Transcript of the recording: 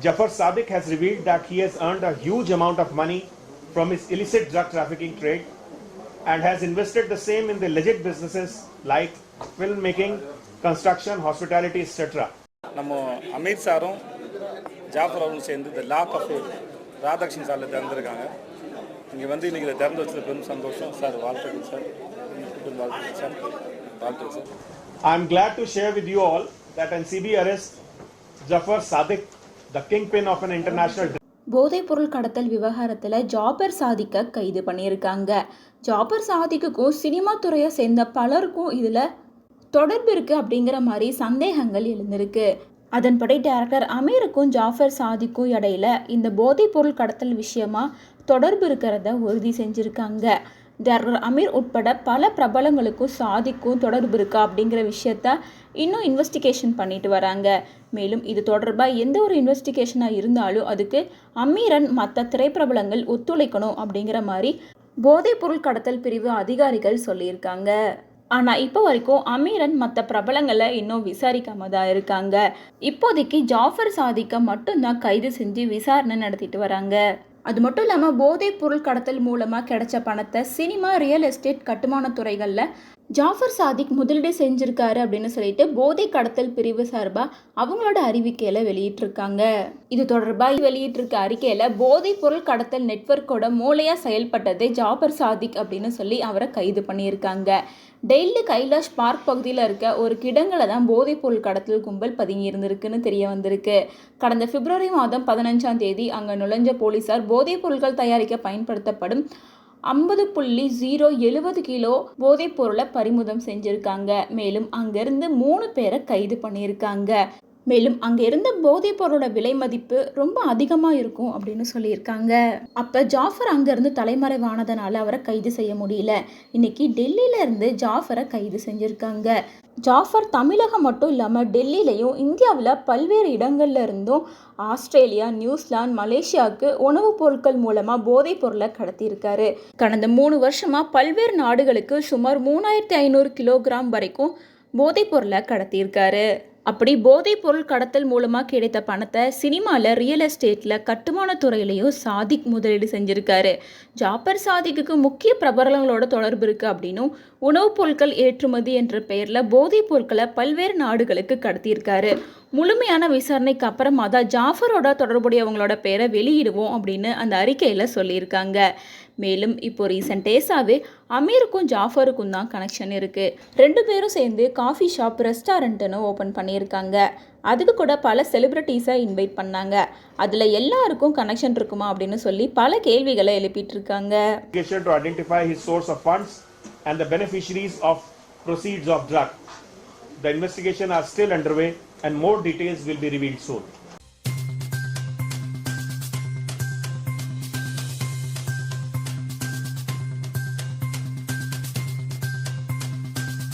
Jafar Sadiq has revealed that he has earned a huge amount of money from his illicit drug trafficking trade and has invested the same in the legit businesses like filmmaking, construction, hospitality, etc. நம்ம அமீர் சாரும் ஜாஃபர் அவரும் சேர்ந்து இந்த lock of Radhakrishnan சாரில் திறந்துருக்காங்க இங்கே வந்து இன்றைக்கி இதை திறந்து வச்சது பெரும் சந்தோஷம் சார் வாழ்த்துக்கள் சார் குடும்ப வாழ்த்துக்கள் சார் வாழ்த்துக்கள் sir I am glad to share with you all that NCB arrest Jafar Sadiq, பொருள் போதைப்பொருள் கடத்தல் விவகாரத்தில் ஜாபர் சாதிக்க கைது பண்ணியிருக்காங்க. ஜாபர் சாதிக்குக்கும் சினிமா துறையை சேர்ந்த பலருக்கும் இதில் தொடர்பு இருக்குது அப்படிங்கிற மாதிரி சந்தேகங்கள் எழுந்திருக்கு. அதன்படி டேரக்டர் அமீருக்கும் ஜாஃபர் சாதிக்கும் இடையில இந்த போதைப்பொருள் கடத்தல் விஷயமா தொடர்பு இருக்கிறத உறுதி செஞ்சுருக்காங்க. டேரக்டர் அமீர் உட்பட பல பிரபலங்களுக்கும் சாதிக்கும் தொடர்பு இருக்கா அப்படிங்கிற விஷயத்த இன்னும் இன்வெஸ்டிகேஷன் பண்ணிட்டு வராங்க. மேலும் இது தொடர்பாக எந்த ஒரு இன்வெஸ்டிகேஷனாக இருந்தாலும் அதுக்கு அமீரன் மற்ற திரைப்பிரபலங்கள் ஒத்துழைக்கணும் அப்படிங்கிற மாதிரி போதைப்பொருள் கடத்தல் பிரிவு அதிகாரிகள் சொல்லியிருக்காங்க. ஆனால் இப்போ வரைக்கும் அமீரன் மற்ற பிரபலங்களை இன்னும் விசாரிக்காம தான் இருக்காங்க. இப்போதைக்கு ஜாஃபர் சாதிக்க மட்டும்தான் கைது செஞ்சு விசாரணை நடத்திட்டு வராங்க. அது மட்டும் இல்லாமல் போதைப் பொருள் கடத்தல் மூலமாக கிடைச்ச பணத்தை சினிமா ரியல் எஸ்டேட் கட்டுமான துறைகளில் ஜாஃபர் சாதிக் முதலீடு செஞ்சிருக்காரு அப்படின்னு சொல்லிட்டு போதை கடத்தல் பிரிவு சார்பாக அவங்களோட அறிவிக்கையில் வெளியிட்டிருக்காங்க. இது தொடர்பாக வெளியிட்டிருக்க அறிக்கையில் போதைப் பொருள் கடத்தல் நெட்வொர்க்கோட மூளையாக செயல்பட்டதே ஜாஃபர் சாதிக் அப்படின்னு சொல்லி அவரை கைது பண்ணியிருக்காங்க. டெல்லி கைலாஷ் பார்க் பகுதியில் இருக்க ஒரு கிடங்கில் தான் போதைப் பொருள் கடத்தல் கும்பல் பதுங்கி இருந்திருக்குன்னு தெரிய வந்திருக்கு. கடந்த பிப்ரவரி மாதம் பதினஞ்சாம் தேதி அங்கே நுழைஞ்ச போலீசார் போதைப் பொருட்கள் தயாரிக்க பயன்படுத்தப்படும் ஐம்பது புள்ளி ஜீரோ எழுபது கிலோ போதைப் பொருளை பறிமுதல் செஞ்சுருக்காங்க. மேலும் அங்கிருந்து மூணு பேரை கைது பண்ணியிருக்காங்க. மேலும் அங்கே இருந்த போதைப் பொருளோட விலை மதிப்பு ரொம்ப அதிகமாக இருக்கும் அப்படின்னு சொல்லியிருக்காங்க. அப்போ ஜாஃபர் அங்கேருந்து தலைமறைவானதுனால அவரை கைது செய்ய முடியல. இன்னைக்கு டெல்லியில இருந்து ஜாஃபரை கைது செஞ்சுருக்காங்க. ஜாஃபர் தமிழகம் மட்டும் இல்லாமல் டெல்லியிலையும் இந்தியாவில் பல்வேறு இடங்கள்ல இருந்தும் ஆஸ்திரேலியா நியூசிலாந்து மலேசியாவுக்கு உணவுப் பொருட்கள் மூலமாக போதைப் பொருளை கடத்தியிருக்காரு. கடந்த மூணு வருஷமாக பல்வேறு நாடுகளுக்கு சுமார் மூணாயிரத்தி ஐநூறு கிலோகிராம் வரைக்கும் போதைப் பொருளை கடத்தியிருக்காரு. அப்படி போதைப் பொருள் கடத்தல் மூலமாக கிடைத்த பணத்தை சினிமாவில் ரியல் எஸ்டேட்டில் கட்டுமானத் துறையிலையும் சாதிக் முதலீடு செஞ்சுருக்காரு. ஜாப்பர் சாதிக்குக்கு முக்கிய பிரபலங்களோட தொடர்பு இருக்குது அப்படின்னும் உணவுப் பொருட்கள் ஏற்றுமதி என்ற பெயரில் போதைப் பொருட்களை பல்வேறு நாடுகளுக்கு கடத்தியிருக்காரு. முழுமையான விசாரணைக்கு அப்புறமா தான் ஜாஃபரோட தொடர்புடையவங்களோட பேரை வெளியிடுவோம் அப்படின்னு அந்த அறிக்கையில் சொல்லியிருக்காங்க. மேலும் இப்போ ரீசெண்ட் டேஸாகவே அமீருக்கும் ஜாஃபருக்கும் தான் கனெக்ஷன் இருக்குது ரெண்டு பேரும் சேர்ந்து காஃபி ஷாப் ரெஸ்டாரண்ட்டுன்னு ஓப்பன் பண்ணியிருக்காங்க. அதுக்கு கூட பல செலிப்ரிட்டிஸை இன்வைட் பண்ணாங்க. அதில் எல்லாருக்கும் கனெக்ஷன் இருக்குமா அப்படின்னு சொல்லி பல கேள்விகளை எழுப்பிட்டு இருக்காங்க to identify his source of funds and the beneficiaries of proceeds of drug. The investigation are still underway and more details will be revealed soon.